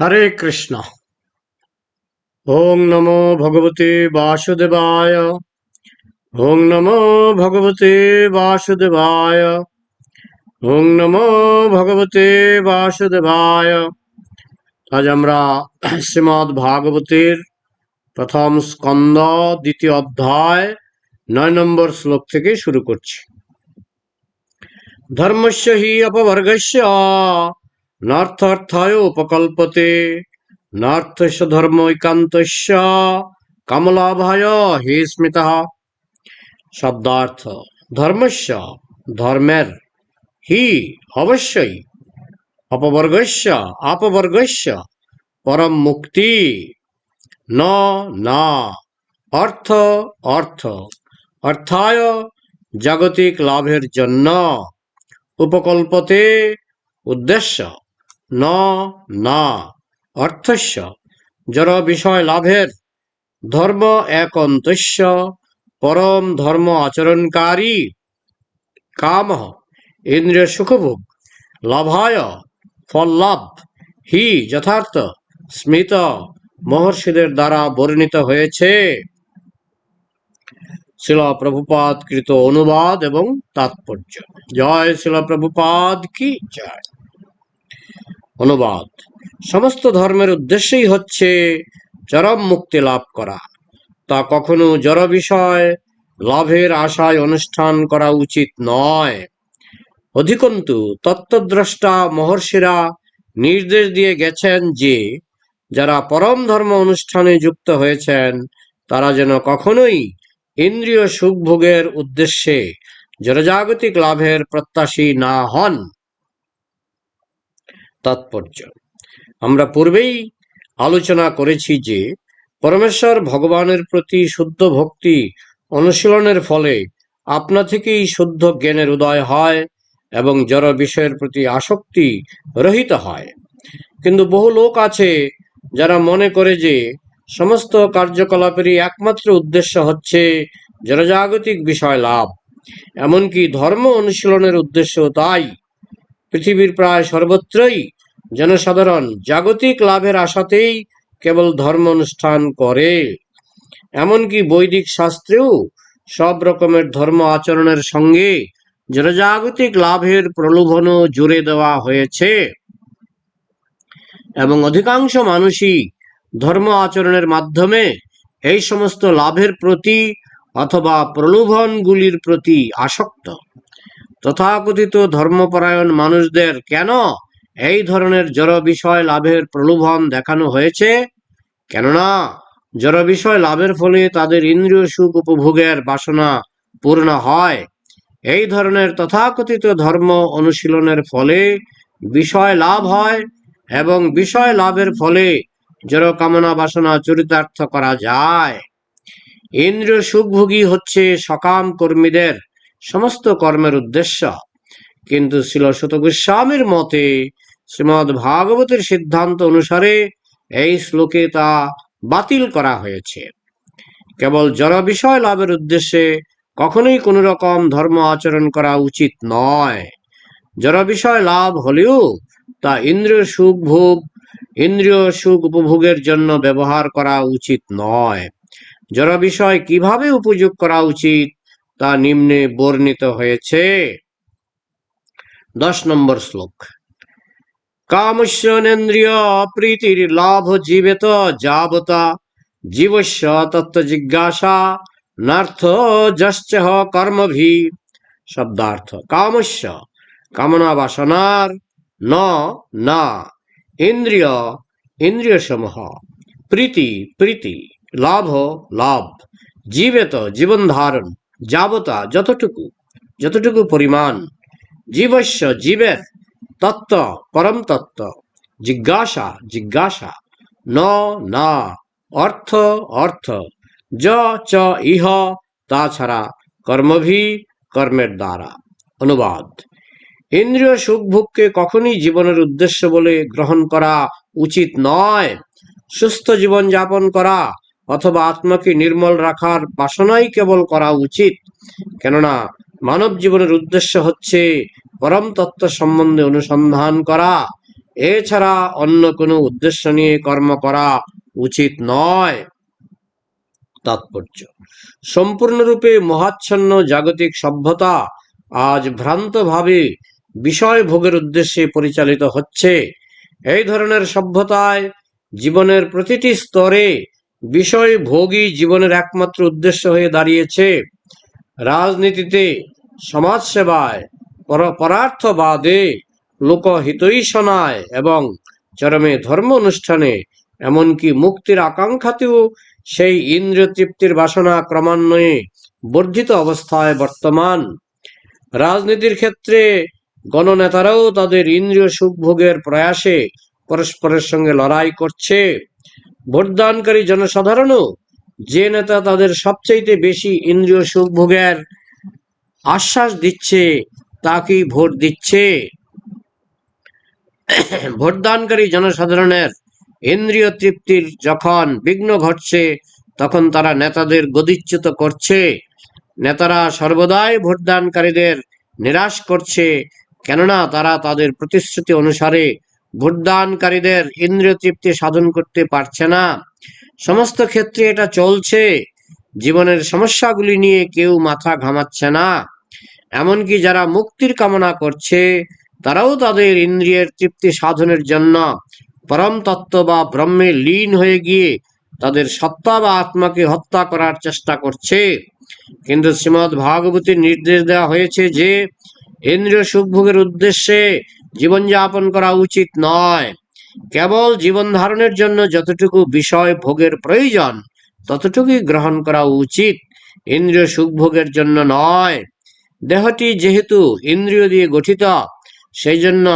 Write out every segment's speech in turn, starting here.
হরে কৃষ্ণ। ওং নমো ভগবতে বাসুদেবায়। ওং নমো ভগবতে বাসুদেবায়। ওং নমো ভগবতে বাসুদেবায়। আজ আমরা শ্রীমৎ ভাগবতের প্রথম স্কন্দ দ্বিতীয় অধ্যায় নয় নম্বর শ্লোক থেকে শুরু করছি। ধর্মস্য হি অপবর্গস্য। নার্থার্থায় উপকল্পতে। নার্থস্য ধর্মৈকান্তস্য কমলাভায় হে স্মিতা। শব্দার্থ, ধর্মস্য, ধর্মের। হি, অবশ্যই। অপবর্গস্য, আপবর্গস্য, পরম মুক্তি। ন, না, অর্থ অর্থ। অর্থায়, জাগতিক লাভের জন্য। উপকল্পতে, উদ্দেশ্য। ন, না। অর্থস্য, জড় বিষয় লাভের। ধর্ম একন্তস্য পরম ধর্ম আচরণকারী। কাম, ইন্দ্রিয় সুখভোগ। লাভায়, ফল লাভ। হি, যথার্থ। স্মিত, মহর্ষিদের দ্বারা বর্ণিত হয়েছে। শিল প্রভুপাদ কৃত অনুবাদ এবং তাৎপর্য। জয় শিল প্রভুপাদ কি জয়। অনুবাদ। সমস্ত ধর্মের উদ্দেশ্যই হচ্ছে চরম মুক্তি লাভ করা। তা কখনো জড় বিষয়, লাভের আশায় অনুষ্ঠান করা উচিত নয়। অধিকন্তু, তত্ত্বদ্রষ্টা মহর্ষিরা নির্দেশ দিয়ে গেছেন যে, যারা পরম ধর্ম অনুষ্ঠানে যুক্ত হয়েছেন, তারা যেন কখনোই ইন্দ্রিয় সুখভোগের উদ্দেশ্যে জনজাগতিক লাভের প্রত্যাশী না হন। তাৎপর্য। আমরা পূর্বেই আলোচনা করেছি যে, পরমেশ্বর ভগবানের প্রতি শুদ্ধ ভক্তি অনুশীলনের ফলে আপনা থেকেই শুদ্ধ জ্ঞানের উদয় হয় এবং জড় বিষয়ের প্রতি আসক্তি রহিত হয়। কিন্তু বহু লোক আছে যারা মনে করে যে, সমস্ত কার্যকলাপেরই একমাত্র উদ্দেশ্য হচ্ছে জনজাগতিক বিষয় লাভ। এমনকি ধর্ম অনুশীলনের উদ্দেশ্য তাই। পৃথিবীর প্রায় সর্বত্রই জনসাধারণ, জাগতিক লাভের আশাতেই কেবল ধর্ম অনুষ্ঠান করে। এমনকি বৈদিক শাস্ত্রেও সব রকমের ধর্ম আচরণের সঙ্গে জনজাগতিক লাভের প্রলোভনও জুড়ে দেওয়া হয়েছে। এবং অধিকাংশ মানুষই ধর্ম আচরণের মাধ্যমে এই সমস্ত লাভের প্রতি অথবা প্রলোভনগুলির প্রতি আসক্ত। তথাকথিত ধর্মপরায়ণ মানুষদের কেন এই ধরনের জড় বিষয় লাভের প্রলোভন দেখানো হয়েছে। কেননা, জড় বিষয় লাভের ফলে তাদের ইন্দ্রিয় সুখ উপভোগের বাসনা পূর্ণ হয়। এই ধরনের তথাকথিত ধর্ম অনুশীলনের ফলে বিষয় লাভ হয় এবং বিষয় লাভের ফলে জড় কামনা বাসনা চরিতার্থ করা যায়। ইন্দ্রিয় সুখভোগী হচ্ছে সকাম কর্মীদের সমস্ত কর্মের উদ্দেশ্য। কিন্তু শিল শত গোস্বামীর মতে শ্রীমৎ ভাগবতের সিদ্ধান্ত অনুসারে এই শ্লোকে তা বাতিল করা হয়েছে। কেবল জড় বিষয় লাভের উদ্দেশ্যে কখনোই কোনো রকম ধর্ম আচরণ করা উচিত নয়। জড় বিষয় লাভ হলেও তা ইন্দ্রিয় সুখ ভোগ, ইন্দ্রিয় সুখ উপভোগের জন্য ব্যবহার করা উচিত নয়। জড় বিষয় কীভাবে উপযোগ করা উচিত তা নিম্নে বর্ণিত হয়েছে। দশ নম্বর শ্লোক। কামস্যনেন্দ্রিয় প্রীতির লাভ জীবেত যাবতা জীবস্য তত্ত্ব জিজ্ঞাসা নার্থ যশ্চ কর্মভি শব্দার্থ কামস্য কামনা বাসনার না ইন্দ্রিয় ইন্দ্রিয় সমূহ প্রীতি প্রীতি লাভ লাভ জীবেত জীবন ধারণ যাবতা যতটুকু যতটুকু পরিমাণ জীবস্য জীবের তত্ত্ব, পরম তত্ত্ব। জিজ্ঞাসা জিজ্ঞাসা। ন, না। অর্থ অর্থ। য, চ, ইহ। তাছাড়া কর্মভি, কর্মের দ্বারা। অনুবাদ। ইন্দ্রিয় সুখভোগকে কখনই জীবনের উদ্দেশ্য বলে গ্রহণ করা উচিত নয়। সুস্থ জীবন যাপন করা অথবা আত্মাকে নির্মল রাখার বাসনাই কেবল করা উচিত। কেননা মানব জীবনের উদ্দেশ্য হচ্ছে পরম তত্ত্ব সম্বন্ধে অনুসন্ধান করা। এছাড়া অন্য কোনো উদ্দেশ্য নিয়ে কর্ম করা উচিত নয়। তাৎপর্য। সম্পূর্ণরূপে মহাচ্ছন্ন জাগতিক সভ্যতা আজ ভ্রান্তভাবে বিষয় ভোগের উদ্দেশ্যে পরিচালিত হচ্ছে। এই ধরনের সভ্যতায় জীবনের প্রতিটি স্তরে বিষয় ভোগই জীবনের একমাত্র উদ্দেশ্য হয়ে দাঁড়িয়েছে। রাজনীতিতে, সমাজসেবায় পর- পরার্থবাদে লোকহিতৈষণায় এবং চরমে ধর্ম অনুষ্ঠানে এমনকি মুক্তির আকাঙ্ক্ষাতেও সেই ইন্দ্রিয় তৃপ্তির বাসনা ক্রমান্বয়ে বর্ধিত অবস্থায় বর্তমান। রাজনীতির ক্ষেত্রে গণনেতারাও তাদের ইন্দ্রিয় সুখভোগের প্রয়াসে পরস্পরের সঙ্গে লড়াই করছে। ভোটদানকারী জনসাধারণও যে নেতা তাদের সবচাইতে বেশি ইন্দ্রিয় সুখভোগের আশ্বাস দিচ্ছে তাকেই ভোট দিচ্ছে। ভোটদানকারী জনসাধারণের ইন্দ্রিয় তৃপ্তির যখন বিঘ্ন ঘটছে, তখন তারা নেতাদের গদিচ্যুত করছে। নেতারা সর্বদাই ভোটদানকারীদের নিরাশ করছে, কেননা তারা তাদের প্রতিশ্রুতি অনুসারে ভোটদানকারীদের ইন্দ্রিয় তৃপ্তি সাধন করতে পারছে না। সমস্ত ক্ষেত্রে এটা চলছে। জীবনের সমস্যাগুলি নিয়ে কেউ মাথা ঘামাচ্ছে না। এমনকি যারা মুক্তির কামনা করছে, তারাও তাদের ইন্দ্রিয়ের তৃপ্তি সাধনের জন্য পরম তত্ত্ব বা ব্রহ্মে লীন হয়ে গিয়ে তাদের সত্তা বা আত্মাকে হত্যা করার চেষ্টা করছে। কিন্তু শ্রীমৎ ভাগবতীর নির্দেশ দেওয়া হয়েছে যে, ইন্দ্রিয় সুখভোগের উদ্দেশ্যে জীবনযাপন করা উচিত নয়। কেবল জীবন ধারণের জন্য যতটুকু বিষয় ভোগের প্রয়োজন, ততটুকুই গ্রহণ করা উচিত। ইন্দ্রিয় সুখভোগের জন্য নয়। দেহটি যেহেতু ইন্দ্রিয় দিয়ে গঠিত সেই জন্য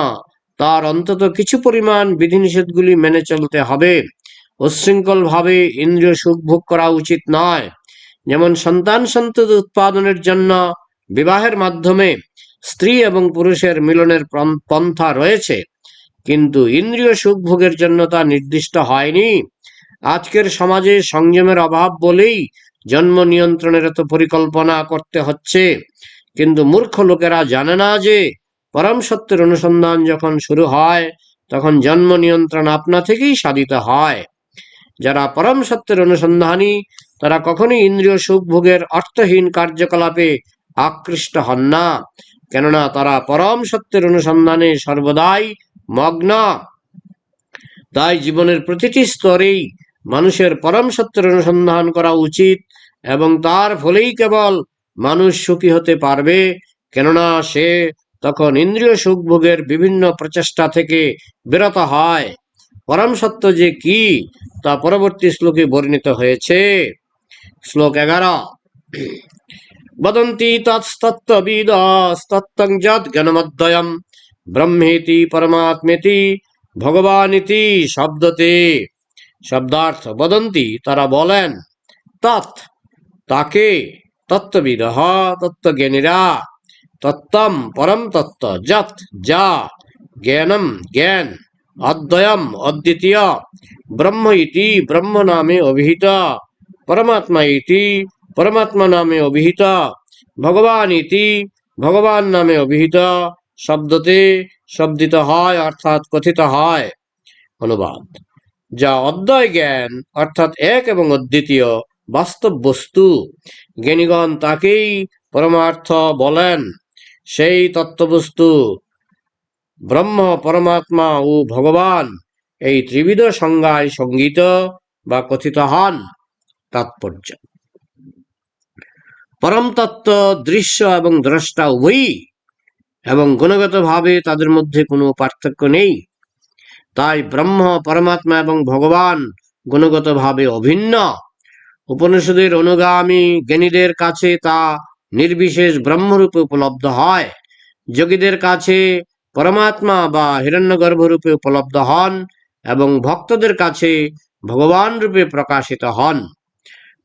তার অন্তত কিছু পরিমাণ বিধিনিষেধগুলি মেনে চলতে হবে। উচ্ছৃঙ্খল ভাবে ইন্দ্রিয় সুখ ভোগ করা উচিত নয়। যেমন সন্তান সন্ততি উৎপাদনের জন্য বিবাহের মাধ্যমে স্ত্রী এবং পুরুষের মিলনের পন্থা রয়েছে, কিন্তু ইন্দ্রিয় সুখ ভোগের জন্য তা নির্দিষ্ট হয়নি। আজকের সমাজে সংযমের অভাব বলেই জন্ম নিয়ন্ত্রণের এত পরিকল্পনা করতে হচ্ছে। কিন্তু মূর্খ লোকেরা জানে না যে পরম সত্যের অনুসন্ধান যখন শুরু হয়, তখন জন্ম নিয়ন্ত্রণ আপনা থেকেই সাধিত হয়। যারা পরম সত্যের অনুসন্ধানী, তারা কখনোই ইন্দ্রিয় সুখ ভোগের অর্থহীন কার্যকলাপে আকৃষ্ট হন না। কেননা তারা পরম সত্যের অনুসন্ধানে সর্বদাই মগ্ন। তাই জীবনের প্রতিটি স্তরেই মানুষের পরম সত্যের অনুসন্ধান করা উচিত এবং তার ফলেই কেবল মানুষ সুখী হতে পারবে, কেননা সে তখন ইন্দ্রিয় সুখ ভোগের বিভিন্ন প্রচেষ্টা থেকে বিরত হয়। পরম সত্য যে কি, তা পরবর্তী শ্লোকে বর্ণিত হয়েছে। শ্লোক এগারো। বদন্তি তৎস্তত্ত্ববিদস্তত্ত্বং ব্রহ্মেতি পরমাত্মেতি ভগবানিতি শব্দতে। শব্দার্থ বদন্তি তারা বলেন, তৎ, তাকে তত্ত্ববিদ তত্ত্বজ্ঞানীরা। তত্ত্বম পরম তত্ত্ব যত যা, জ্ঞানম, জ্ঞান, অদ্বয়ম, অদ্বিতীয়, ব্রহ্ম ইতি, ব্রহ্ম নামে অভিহিত, পরমাত্মা ইতি, পরমাত্মা নামে অভিহিত, ভগবান ইতি, ভগবান নামে অভিহিত, শব্দতে শব্দিত হয়, অর্থাৎ কথিত হয়। অনুবাদ। যা অদ্বয় জ্ঞান, অর্থাৎ এক এবং অদ্বিতীয় বাস্তব বস্তু জ্ঞানীগণ তাকেই পরমার্থ বলেন। সেই তত্ত্ববস্তু ব্রহ্ম, পরমাত্মা ও ভগবান এই ত্রিবিধ সংজ্ঞায় সংগীত বা কথিত হন। তাৎপর্য। পরম তত্ত্ব, দৃশ্য এবং দ্রষ্টা উভয়ই এবং গুণগতভাবে তাদের মধ্যে কোনো পার্থক্য নেই। তাই ব্রহ্ম, পরমাত্মা এবং ভগবান গুণগতভাবে অভিন্ন। উপনিষদের অনুগামী জ্ঞানীদের কাছে তা নির্বিশেষ ব্রহ্মরূপে উপলব্ধ হয়। যোগীদের কাছে পরমাত্মা বা হিরণ্যগর্ভরূপে উপলব্ধ হন এবং ভক্তদের কাছে ভগবান রূপে প্রকাশিত হন।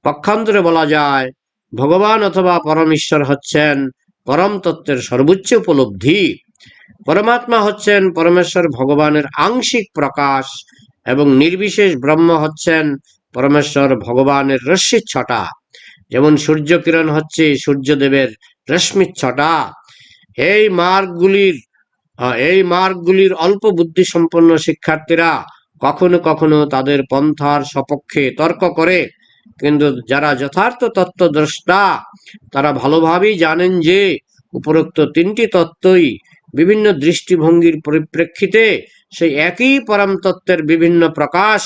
পক্ষান্তরে বলা যায়, ভগবান অথবা পরমেশ্বর হচ্ছেন পরম তত্ত্বের সর্বোচ্চ উপলব্ধি। পরমাত্মা হচ্ছেন পরমেশ্বর ভগবানের আংশিক প্রকাশ এবং নির্বিশেষ ব্রহ্ম হচ্ছেন পরমেশ্বর ভগবানের রশ্মির ছটা। যেমন সূর্য কিরণ হচ্ছে সূর্যদেবের রশ্মির ছটা। এই মার্গগুলির এই মার্গগুলির অল্প বুদ্ধি সম্পন্ন শিক্ষার্থীরা কখনো কখনো তাদের পন্থার সপক্ষে তর্ক করে। কিন্তু যারা যথার্থ তত্ত্বদ্রষ্টা, তারা ভালোভাবেই জানেন যে উপরোক্ত তিনটি তত্ত্বই বিভিন্ন দৃষ্টিভঙ্গির পরিপ্রেক্ষিতে সেই একই পরম তত্ত্বের বিভিন্ন প্রকাশ।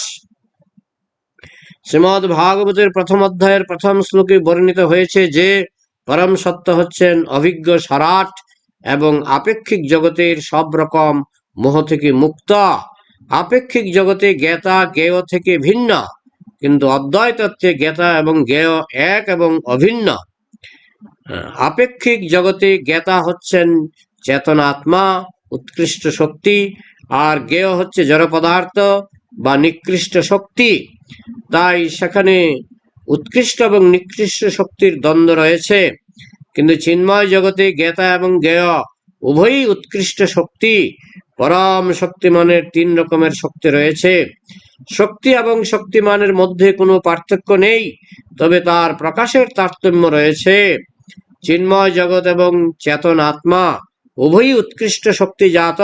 শ্রীমদ ভাগবতের প্রথম অধ্যায়ের প্রথম শ্লোকে বর্ণিত হয়েছে যে, পরম সত্য হচ্ছেন অভিজ্ঞ সরাট এবং আপেক্ষিক জগতের সব রকম মোহ থেকে মুক্ত। আপেক্ষিক জগতে জ্ঞাতা জ্ঞেয় থেকে ভিন্ন, কিন্তু অদ্বয় তত্ত্বে জ্ঞাতা এবং জ্ঞেয় এক এবং অভিন্ন। আপেক্ষিক জগতে জ্ঞাতা হচ্ছেন চেতনাত্মা, উৎকৃষ্ট শক্তি, আর জ্ঞেয় হচ্ছে জড় পদার্থ বা নিকৃষ্ট শক্তি, তাই সেখানে উৎকৃষ্ট এবং নিকৃষ্ট শক্তির দ্বন্দ্ব রয়েছে। কিন্তু চিন্ময় জগতে জ্ঞাতা এবং জ্ঞেয় উভয়ই উৎকৃষ্ট শক্তি, পরম শক্তিমানের তিন রকমের শক্তি রয়েছে। শক্তি এবং শক্তিমানের মধ্যে কোনো পার্থক্য নেই, তবে তার প্রকাশের তারতম্য রয়েছে। চিন্ময় জগৎ এবং চেতন আত্মা উভয়ই উৎকৃষ্ট শক্তি জাত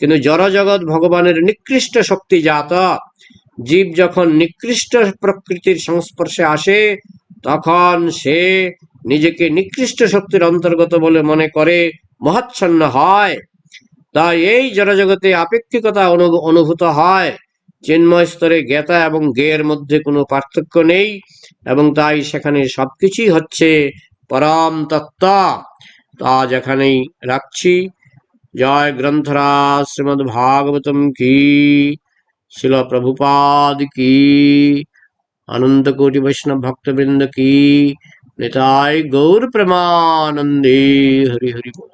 কিন্তু জড় জগৎ ভগবানের নিকৃষ্ট শক্তি জাত। জীব যখন নিকৃষ্ট প্রকৃতির সংস্পর্শে আসে, তখন সে নিজেকে নিকৃষ্ট শক্তির অন্তর্গত বলে মনে করে, মহাচ্ছন্ন হয়। তাই এই জড়জগতে আপেক্ষিকতা অনু- অনুভূত হয়। চিন্ময় স্তরে জ্ঞাতা এবং জ্ঞেয়ের মধ্যে কোনো পার্থক্য নেই এবং তাই সেখানে সবকিছুই হচ্ছে পরম তত্ত্ব। তা যেখানেই রাখছি। জয় গ্রন্থরাজ শ্রীমদ ভাগবতম কি শিল প্রভুপাদ কি আনন্দ কোটি বৈষ্ণব ভক্তবৃন্দ কি নিতাই গৌর প্রেমানন্দে হরি হরি বল।